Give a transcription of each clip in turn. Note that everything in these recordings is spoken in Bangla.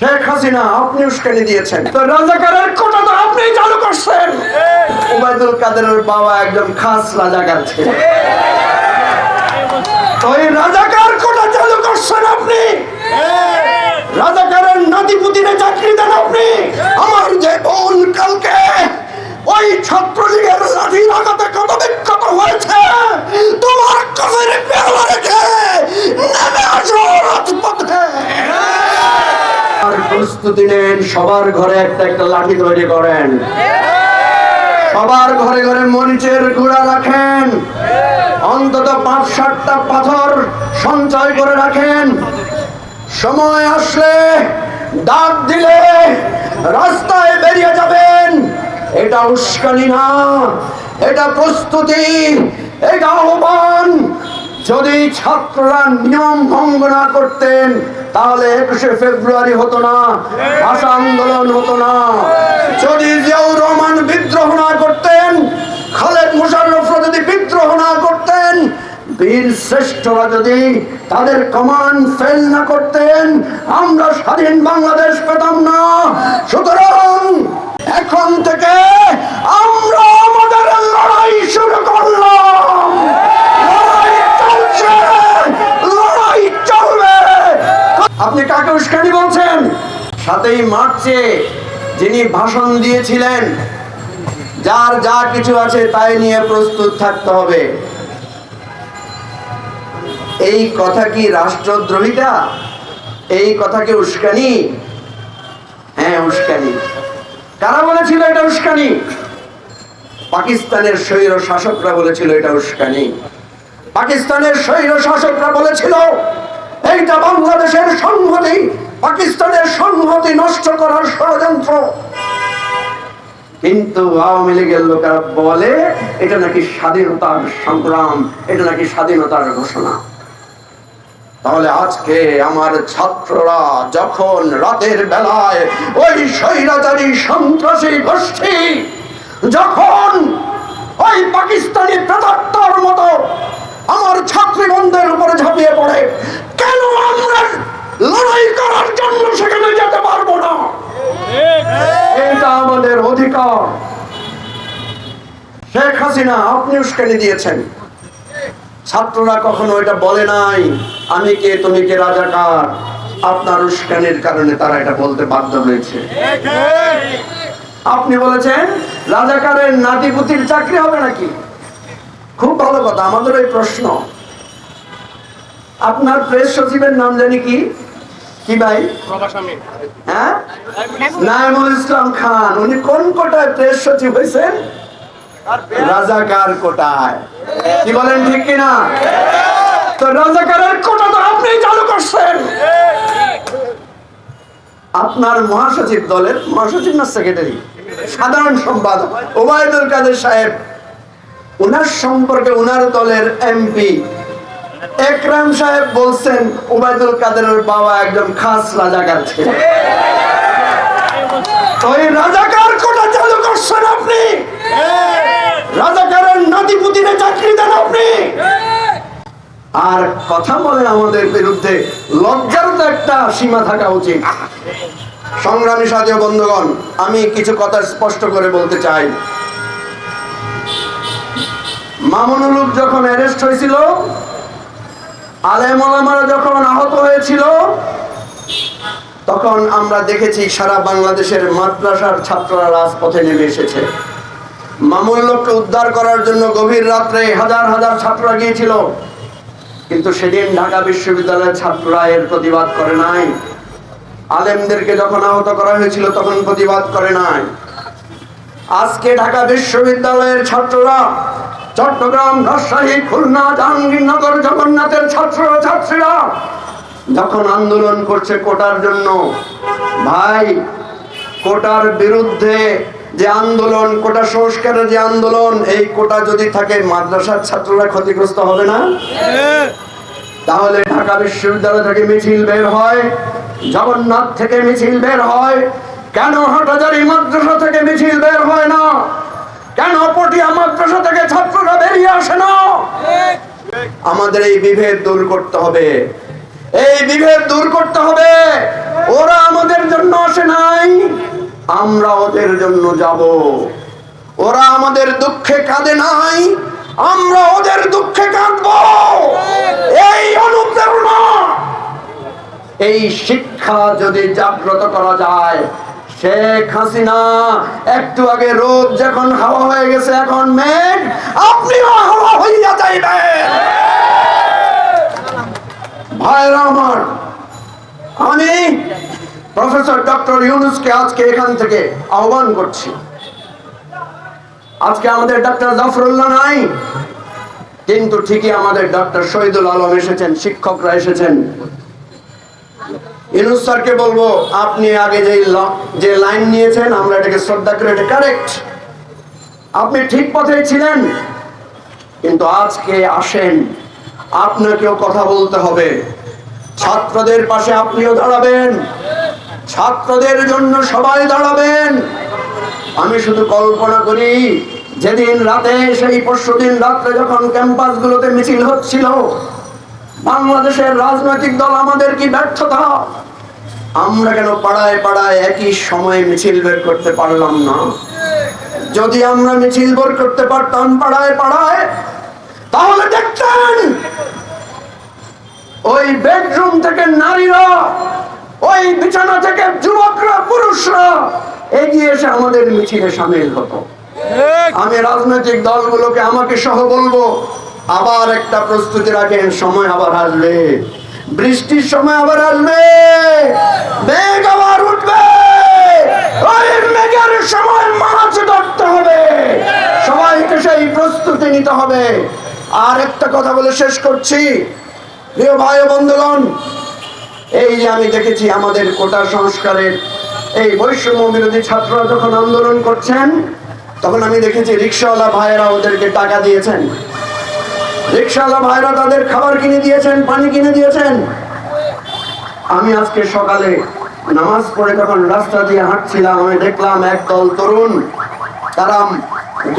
শেখ হাসিনা আপনি উস্কানি দিয়েছেন। তো রাজাকারের কোটা তো আপনি চালু করছেন। ওবায়দুল কাদেরের বাবা একজন খাস রাজাকার ছিলেন। এই রাজাকার কোটা চালু করছেন আপনি। রাজাকারের নাতি পুতিনে চাকরি দেন আপনি। আমার যে বোন কালকে ওই ছাত্রলীগের লাঠি লাগাতে কত বিক্ষত হয়েছে তোমার কফের পেয়ালা রেখে নেমে আসো রাজপথে আর প্রস্তুতি নেন সবার ঘরে একটা একটা লাঠি তৈরি করেন। সবার ঘরে ঘরে মরিচের গুঁড়া রাখেন। অন্তত পাঁচ সাতটা পাথর সঞ্চয় করে রাখেন। সময় আসলে ডাক দিলে রাস্তায় বেরিয়ে যাবেন। এটা উস্কানি না, এটা প্রস্তুতি, এটা আহ্বান। যদি ছাত্ররা নিয়ম ভঙ্গ না করতেন তাহলে একুশে ফেব্রুয়ারি হতো না ভাষা আন্দোলন হতো না। যদি জিয়াউর রহমান বিদ্রোহ না করতেন খালেদ মুশাররফরা যদি বিদ্রোহ না করতেন বীর শ্রেষ্ঠরা যদি তাদের কমান্ড ফেল না করতেন আমরা স্বাধীন বাংলাদেশ পেতাম না। সুতরাং এখন থেকে আমরা আমাদের লড়াই শুরু করলাম লড়াই চলছে লড়াই চলবে আপনি কাকে উস্কানি বলছেন মার্চে যিনি ভাষণ দিয়েছিলেন, যার যা কিছু আছে তাই নিয়ে প্রস্তুত থাকতে হবে। এই কথা কি রাষ্ট্রদ্রোহিতা? এই কথা কি উস্কানি? হ্যাঁ উস্কানি। কারা বলেছিল এটা উস্কানি? পাকিস্তানের স্বৈর শাসকরা বলেছিল এটা উস্কানি। পাকিস্তানের স্বৈর শাসকরা বলেছিল, এইটা বাংলাদেশের সংহতি। পাকিস্তানের সংহতি নষ্ট করার ষড়যন্ত্র। কিন্তু আওয়ামী লীগের লোকেরা বলে, এটা নাকি স্বাধীনতার সংগ্রাম, এটা নাকি স্বাধীনতার ঘোষণা। তাহলে আজকে আমার ছাত্ররা যখন রাতের বেলায় ওই স্বৈরাচারী সন্ত্রাসী গোষ্ঠী, যখন ওই পাকিস্তানি প্রেতাত্মার মতো আমার ছাত্রীবন্ধের উপরে ঝাঁপিয়ে পড়ে, কেন আমরা লড়াই করার জন্য সেখানে যেতে পারব না। এটা আমাদের অধিকার। শেখ হাসিনা, আপনি উস্কানি দিয়েছেন। ছাত্ররা কখনো এটা বলে নাই, আমি কে, তুমি কে, রাজাকার? আপনার উস্কানির কারণে তারা এটা বলতে বাধ্য হয়েছে। আপনি বলেছেন, রাজাকারের নাতিপুতির চাকরি হবে নাকি? খুব ভালো কথা আমাদের এই প্রশ্ন। আপনার প্রেস সচিবের নাম জানি কি? কি ভাই? হ্যাঁ? নাইমুল ইসলাম খান উনি কোন কোটায় প্রেস সচিব হয়েছেন? রাজাকার কোটায়। কি বলেন ঠিক কিনা? তো রাজাকারের কোটা তো আপনি চালু করছেন। আপনার মহাসচিব দলের মহাসচিব না সেক্রেটারি সাধারণ সম্পাদক ওবায়দুল কাদের সাহেব। ওনার সম্পর্কে ওনার দলের এমপি। একরাম সাহেব বলছেন ওবায়দুল কাদেরের বাবা একজন খাস রাজাকার ছিলেন। এই রাজাকার কোটা চালু করছেন আপনি? রাজাকারের নাতি পুতিনে চাকরি দেন আপনি? আর কথা বলেন আমাদের বিরুদ্ধে লজ্জার তো একটা সীমা থাকা উচিত। সংগ্রামী সাথী বন্ধুগণ, আমি কিছু কথা স্পষ্ট করে বলতে চাই। মামুনুল যখন অ্যারেস্ট হয়েছিল আলেম ওলামারা যখন আহত হয়েছিল, তখন আমরা দেখেছি সারা বাংলাদেশের মাদ্রাসার ছাত্ররা রাজপথে নেমে এসেছে। মামুন লোককে উদ্ধার করার জন্য গভীর রাত্রে হাজার হাজার ছাত্ররা গিয়েছিল। কিন্তু সেদিন ঢাকা বিশ্ববিদ্যালয়ের ছাত্ররা এর প্রতিবাদ করে নাই। আলেমদেরকে যখন আহত করা হয়েছিল, তখন প্রতিবাদ করে নাই। আজকে ঢাকা বিশ্ববিদ্যালয়ের ছাত্ররা চট্টগ্রাম রাজশাহী, খুলনা, জাহাঙ্গীরনগর, জগন্নাথের ছাত্র ছাত্রীরা যখন আন্দোলন করছে কোটার জন্য, ভাই, কোটার বিরুদ্ধে যে আন্দোলন, কোটা সংস্কারের যে আন্দোলন, এই কোটা যদি থাকে, মাদ্রাসার ছাত্ররা ক্ষতিগ্রস্ত হবে না? তাহলে ঢাকা বিশ্ববিদ্যালয় থেকে মিছিল বের হয়, জগন্নাথ থেকে মিছিল বের হয়, কেন হাটাজারি মাদ্রাসা থেকে মিছিল বের হয় না? কেন পটিয়া মাদ্রাসা থেকে ছাত্ররা বেরিয়ে আসে না? আমাদের এই বিভেদ দূর করতে হবে। এই বিভেদ দূর করতে হবে। ওরা আমাদের জন্য আসে নাই। আমরা ওদের জন্য যাব। ওরা আমাদের দুঃখে কাঁদে নাই। আমরা ওদের দুঃখে কাঁদবো। এই অনুপ্রেরণা। এই শিক্ষা যদি জাগ্রত করা যায় শেখ হাসিনা, একটু আগে রোদ যখন হাওয়া হয়ে গেছে, এখন মেঘ আপনিও হাওয়া হইয়া যাইবেন। ভাইরা আমার আমি প্রফেসর ডক্টর ইউনুসকে আজকে এখান থেকে আহ্বান করছি। আজকে আমাদের ডক্টর জাফরুল্লাহ নাই, কিন্তু ঠিকই আমাদের ডক্টর শহীদুল আলম এসেছেন, শিক্ষকরা এসেছেন। ইনুস স্যারকে বলব, আপনি আগে যে যে লাইন নিয়েছেন, আমরা এটাকে শ্রদ্ধা করে এটা কারেক্ট আপনি ঠিক পথেই ছিলেন, কিন্তু আজকে আসেন, আপনাকেও কথা বলতে হবে। ছাত্রদের পাশে আপনিও দাঁড়াবেন, ছাত্রদের জন্য সবাই দাঁড়াবেন। আমি শুধু কল্পনা করি, যেদিন রাতে, সেই পরশু দিন রাত্রে যখন ক্যাম্পাসগুলোতে মিছিল হচ্ছিল বাংলাদেশের রাজনৈতিক দল আমাদের কি ব্যর্থতা? আমরা কেন পাড়ায় পাড়ায় একই সময়ে মিছিল বের করতে পারলাম না? যদি আমরা মিছিল বের করতে পারতাম পাড়ায় পাড়ায় তাহলে দেখতেন ওই বেডরুম থেকে নারীরা ওই বিছানা থেকে যুবকরা পুরুষরা এগিয়ে এসে আমাদের মিছিলে সামিল হতো। আমি রাজনৈতিক দলগুলোকে আমাকে সহ বলব আবার একটা প্রস্তুতি রাখেন, সময় আবার আসবে। বৃষ্টির সময় আবার আসবে। মেঘ আবার উঠবে। ওই মেঘের সময় মাছ ধরতে হবে। সবাইকে সেই প্রস্তুতি নিতে হবে। আর একটা কথা বলে শেষ করছি। প্রিয় ভাই বন্ধুগণ, এই যে আমি দেখেছি আমাদের কোটা সংস্কারের এই বৈষম্য বিরোধী ছাত্ররা যখন আন্দোলন করছেন, তখন আমি দেখেছি রিক্সাওয়ালা ভাইয়েরা ওদেরকে টাকা দিয়েছেন। রিক্সাওয়ালা ভাইরা তাদের খাবার কিনে দিয়েছেন, পানি কিনে দিয়েছেন। আমি আজকে সকালে নামাজ পড়ে তখন রাস্তা দিয়ে হাঁটছিলাম, আমি দেখলাম একদল তরুণ, তারা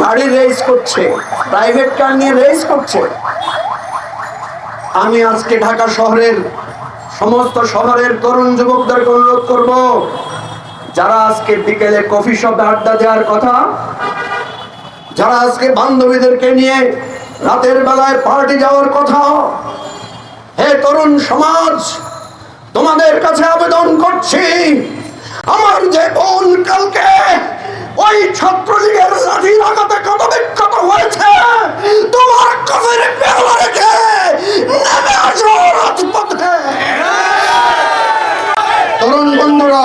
গাড়ি রেস করছে প্রাইভেট কার নিয়ে রেস করছে। আমি আজকে ঢাকা শহরের সমস্ত শহরের তরুণ যুবকদেরকে অনুরোধ করব, যারা আজকে বিকেলে কফি শপে আড্ডা দেওয়ার কথা, যারা আজকে বান্ধবীদেরকে নিয়ে রাতের বেলায় পার্টি যাওয়ার কথা। হে তরুণ সমাজ, তোমাদের কাছে আবেদন করছি, আমার যে বোন কালকে ওই ছাত্রলীগের লাঠির আঘাতে কত বিক্ষত হয়েছে, তোমার কফের পেয়ালা রেখে নেমে আসো রাজপথে। তরুণ বন্ধুরা,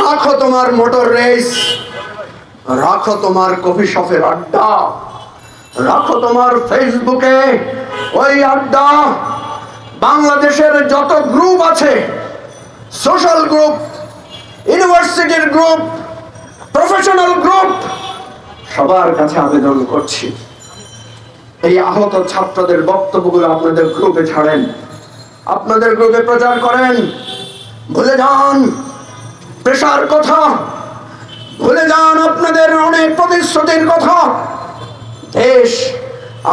রাখো তোমার মোটর রেস, রাখো তোমার কফি শপের আড্ডা। রাখো তোমার ফেসবুকে ওই আড্ডা। বাংলাদেশের যত গ্রুপ আছে সোশ্যাল গ্রুপ ইউনিভার্সিটির গ্রুপ প্রফেশনাল গ্রুপ সবার কাছে আবেদন করছি। এই আহত ছাত্রদের বক্তব্যগুলো আপনাদের গ্রুপে ছাড়েন। আপনাদের গ্রুপে প্রচার করেন। ভুলে যান। পেশার কথা। ভুলে যান আপনাদের অনেক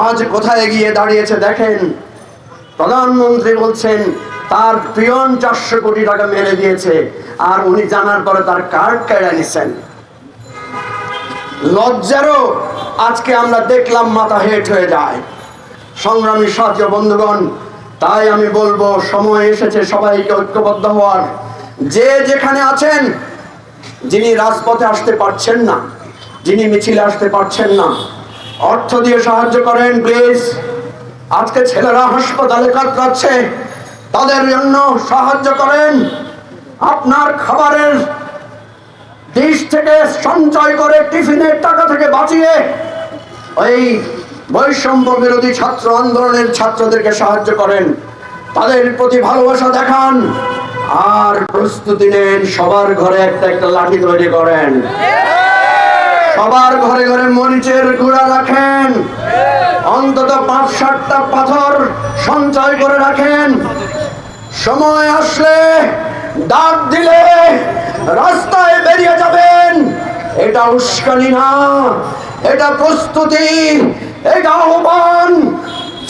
আজ কোথায় গিয়ে দাঁড়িয়েছে দেখেন। প্রধানমন্ত্রী বলছেন, তার পিয়ন চারশো কোটি টাকা মেরে দিয়েছে, আর উনি জানার পরে তার কার্ড কেড়ে নিছেন। লজ্জারও আজকে আমরা দেখলাম মাথা হেট হয়ে যায়। সংগ্রামী সাথী বন্ধুগণ, তাই আমি বলব, সময় এসেছে সবাইকে ঐক্যবদ্ধ হওয়ার। যে যেখানে আছেন, যিনি রাজপথে আসতে পারছেন না, যিনি মিছিলে আসতে পারছেন না অর্থ দিয়ে সাহায্য করেন প্লিজ আজকে ছেলেরা হাসপাতালে কাতরাচ্ছে, তাদের জন্য সাহায্য করেন। আপনার খাবারের ডিশ থেকে সঞ্চয় করে টিফিনের টাকা থেকে বাঁচিয়ে ওই বৈষম্য বিরোধী ছাত্র আন্দোলনের ছাত্রদেরকে সাহায্য করেন। তাদের প্রতি ভালোবাসা দেখান। আর প্রস্তুতি নেন, সবার ঘরে একটা একটা লাঠি তৈরি করেন। সবার ঘরে ঘরে মরিচের গুঁড়া রাখেন। অন্তত পাঁচ, সাতটা পাথর সঞ্চয় করে রাখেন। সময় আসলে ডাক দিলে রাস্তায় বেরিয়ে যাবেন। এটা উস্কানি না, এটা প্রস্তুতি, এটা আহ্বান।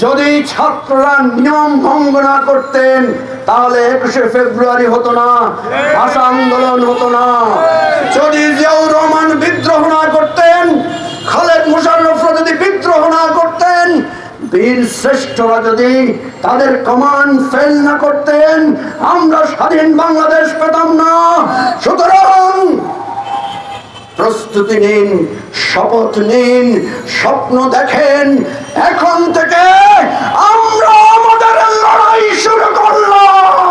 যদি ছাত্ররা নিয়ম ভঙ্গ না করতেন, তাহলে একুশে ফেব্রুয়ারি হতো না, ভাষা আন্দোলন হতো না। যদি জিয়াউর রহমান বিদ্রোহ না তাদের স্বাধীন বাংলাদেশ না। সুতরাং প্রস্তুতি নিন, শপথ নিন, স্বপ্ন দেখেন। এখন থেকে আমরা আমাদের লড়াই শুরু করলাম।